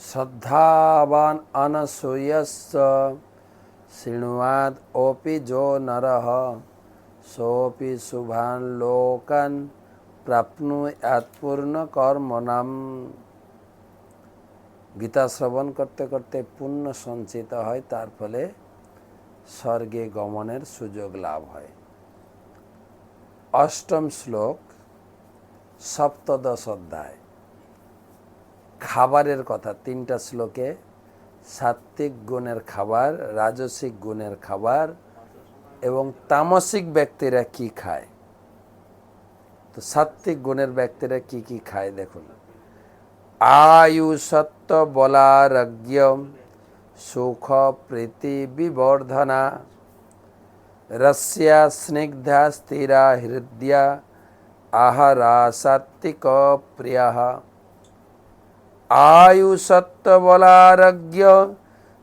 শ্রদ্ধাবান অনসূয়স শৃণুয়াদ ওপি যো নর সোপি শুভান লোকন প্রাপ্নুয়াত পূর্ণ কর্মণাম গীতা শ্রবণ করতে করতে পুণ্য সঞ্চিত হয় তার ফলে স্বর্গে গমনের সুযোগ লাভ হয় অষ্টম শ্লোক সপ্তদশ অধ্যায় খাবারের কথা, তিনটা শ্লোকে, সাত্ত্বিক গুণের খাবার, রাজসিক গুণের খাবার এবং তামসিক ব্যক্তিরা কি খায়? তো সাত্ত্বিক গুণের ব্যক্তিরা কি কি খায় দেখুন। আয়ু সত্য বলারজ্ঞ সুখ প্রীতি বিবর্ধনা, রস্যা স্নিগ্ধা স্থিরা হৃদয়া, আহারা সাত্ত্বিক প্রিয় সত্য বলারজ্ঞ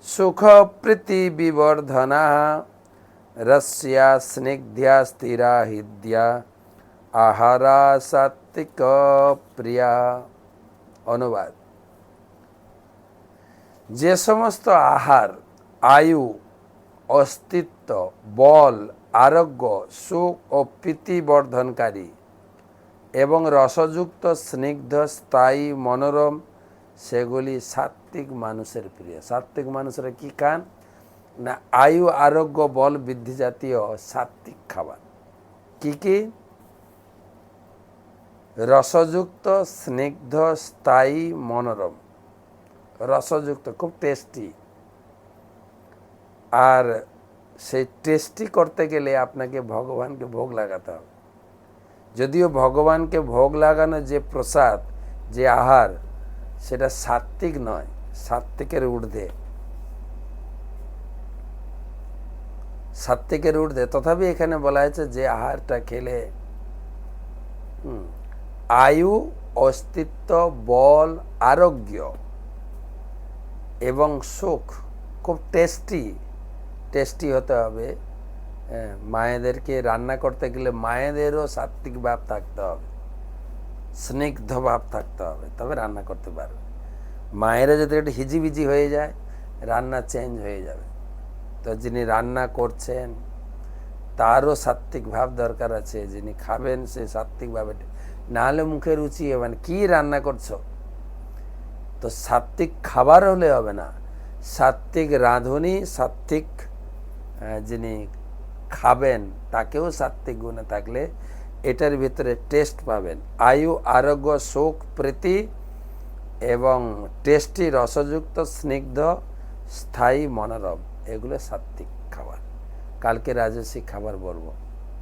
সুখ প্রীতি বিবর্ধনা রস্যা স্নিগ্ধা স্থিরা হৃদয়া আহারা সাত্বিক প্রিয়া অনুবাদ যে সমস্ত আহার, আয়ু, অস্তিত্ব, বল, আরোগ্য, সুখ ও প্রীতি বর্ধনকারী এবং রসযুক্ত স্নিগ্ধ স্থায়ী মনোরম সেগুলি সাত্ত্বিক মানুষের প্রিয়। সাত্ত্বিক মানুষেরা কি খান? না, আয়ু, আরোগ্য, বল, বৃদ্ধি জাতীয় সাত্ত্বিক খাবার। কি কি? রসযুক্ত, স্নিগ্ধ, স্থায়ী, মনোরম। রসযুক্ত খুব টেস্টি আর সেই টেস্টি করতে গেলে আপনাকে ভগবানকে ভোগ লাগাতে হবে। যদিও ভগবানকে ভোগ লাগানো যে প্রসাদ, যে আহার সেটা সাত্ত্বিক নয়, সাত্ত্বিকের ঊর্ধ্বে। সাত্ত্বিকের ঊর্ধ্বে। তথাপি এখানে বলা হয়েছে যে আহারটা খেলে আয়ু, অস্তিত্ব, বল, আরোগ্য এবং সুখ খুব টেস্টি টেস্টি হতে হবে। মায়েদেরকে রান্না করতে গেলে মায়েদেরও সাত্বিক ভাব থাকতে হবে। স্নিগ্ধ ভাব থাকতে হবে তবে রান্না করতে পারবে। মায়েরা যদি একটু হিজিবিজি হয়ে যায় রান্না চেঞ্জ হয়ে যাবে। তো যিনি রান্না করছেন তারও সাত্বিক ভাব দরকার আছে যিনি খাবেন সে সাত্বিক ভাবে। নাহলে মুখে রুচি হবে না কী রান্না করছ? তো সাত্বিক খাবার হলে হবে না। সাত্বিক রাঁধুনি সাত্বিক আহ, যিনি খাবেন তাকেও সাত্বিক গুণে থাকলে এটার ভিতরে টেস্ট পাবেন। আয়ু, আরোগ্য সুখ প্রীতি এবং টেস্টি রসযুক্ত, স্নিগ্ধ, স্থায়ী, মনোরম। এগুলো সাত্বিক খাবার। কালকে রাজস্বিক খাবার বলব।